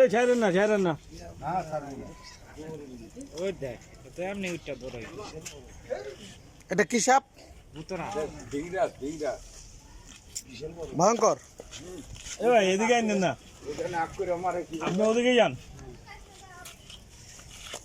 এই ছাড়েন না ছাড়েন না। এটা কি সাপ? ভয়ঙ্কর। এদিকে আইনেন না। আপনি ওদিকে যান।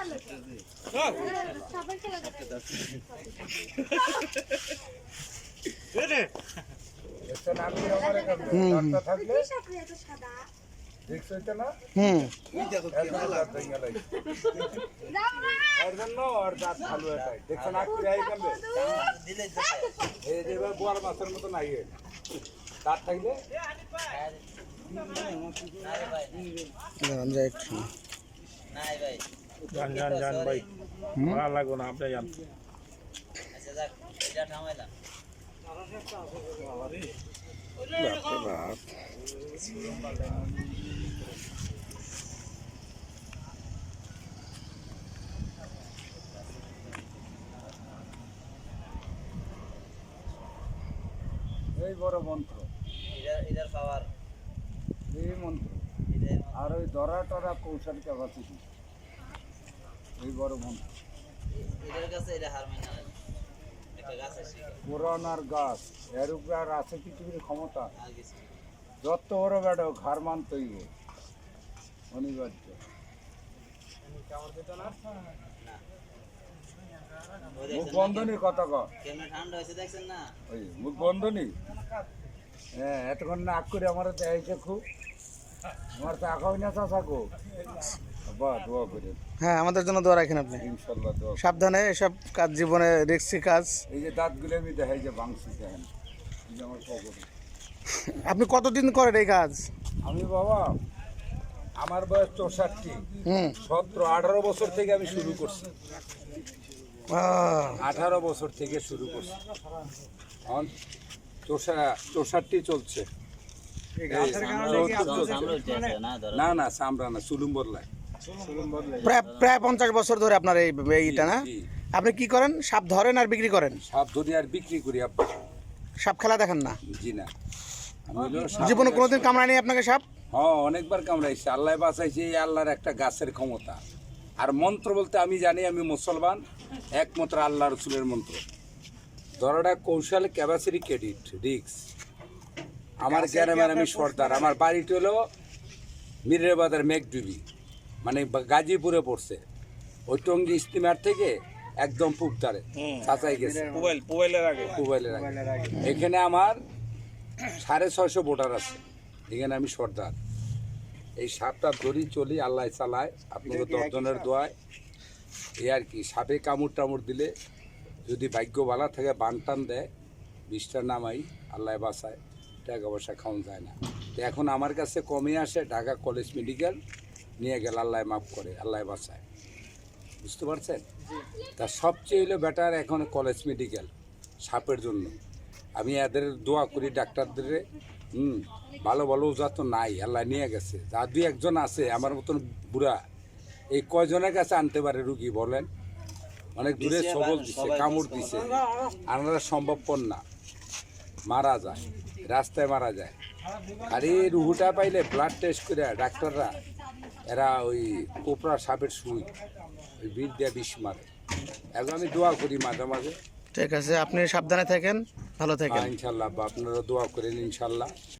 কয় কি হুম হুম দাঁড়ান যাই একটু যান যান যান ভাই। ভালো লাগো না আপনি যান। এই বড় মন্ত্র। এটার পাওয়ার। এই মন্ত্র। আর ওই দরা টরা কৌশল ক্যাপাসিটি এই বড় মন্ত্র এটার কাছে এটা হার মানে না। একটা গাছ আর গাছ। এর উপরে আর আছে পৃথিবীর ক্ষমতা। যত বড় বেড়ো ঘর মানতেই হবে। অনিবার্য। মুখ বন্ধনী না? ওই মুখ বন্ধনী? হ্যাঁ এতক্ষণ নাক করে আমার দেখাইছে খুব। আমার তো আঁকাও না চাষা গো? বা দোয়া করে হ্যাঁ আমাদের জন্য দোয়া রাখেন আপনি। সাবধানে এসব কাজ জীবনে রিক্সি কাজ। এই যে দাঁতগুলো আমি দেখাই যে বাংশি দেখেন। আপনি কতদিন করেন এই কাজ? আমি বাবা আমার বয়স চৌষট্টি। হুম। সতেরো আঠারো বছর থেকে আমি শুরু করছি। আঠারো বছর থেকে শুরু করছি। এখন চৌষট্টি চলছে। না না না সামরা না সুলুম বদলায় প্রায় প্রায় পঞ্চাশ বছর ধরে আপনার এই এইটা না? আপনি কি করেন? সাপ ধরেন আর বিক্রি করেন? সাপ ধরি আর বিক্রি করি আব্বা। সাপ খেলা দেখেন না? জি না। জীবনে কোনোদিন কামড়ায়নি আপনাকে সাপ? হ্যাঁ অনেকবার কামড়াইছে। আল্লাহ বাঁচাইছে এই আল্লাহর একটা গাছের ক্ষমতা। আর মন্ত্র বলতে আমি জানি আমি মুসলমান একমাত্র আল্লাহ রসুলের মন্ত্র। ধরাটা কৌশল ক্যাপাসিটি ক্রেডিট রিক্স আমার গ্রামের আমি সর্দার। আমার বাড়িটি হলো মিরেবাজার মেঘডুবি। মানে গাজীপুরে পড়ছে। ওই টঙ্গি স্টিমার থেকে একদম পুবদারে চাচাই গেছে। আগে। আগে। এখানে আমার সাড়ে ছয়শো ভোটার আছে। এখানে আমি সর্দার। এই সাপটা ধরি চলি আল্লাহ চালায়। আপনাদের দশজনের দোয়ায়। এই আর কি সাপে কামড় টামড় দিলে যদি ভাগ্য ভালো থাকে বান টান দেয় বিষটা নামাই আল্লাহ বাসায় টাকা পয়সা খাওয়ান যায় না। তো এখন আমার কাছে কমে আসে ঢাকা কলেজ মেডিকেল। নিয়ে গেল আল্লাহ মাফ করে আল্লাহ বাসায় বুঝতে পারছেন? তা সবচেয়ে হলো বেটার এখন কলেজ মেডিকেল সাপের জন্য। আমি এদের দোয়া করি ডাক্তারদের হুম ভালো ভালো ওজা তো নাই আল্লাহ নিয়ে গেছে। যা দুই একজন আছে আমার মতন বুড়া এই কয়জনের কাছে আনতে পারে রুগী বলেন? অনেক দূরে সবল দিছে কামড় দিছে, দিছে। আনারা সম্ভবপর না মারা যায় রাস্তায় মারা যায়। আর এই রুহুটা পাইলে ব্লাড টেস্ট করে ডাক্তাররা এরা ওই কোপরা সাপের সুই ওই বিষ দেয়া বিষ মারে এখন আমি দোয়া করি মাঝে মাঝে। ঠিক আছে আপনি সাবধানে থাকেন ভালো থাকেন। ইনশাল্লাহ বা আপনারা দোয়া করেন ইনশাল্লাহ।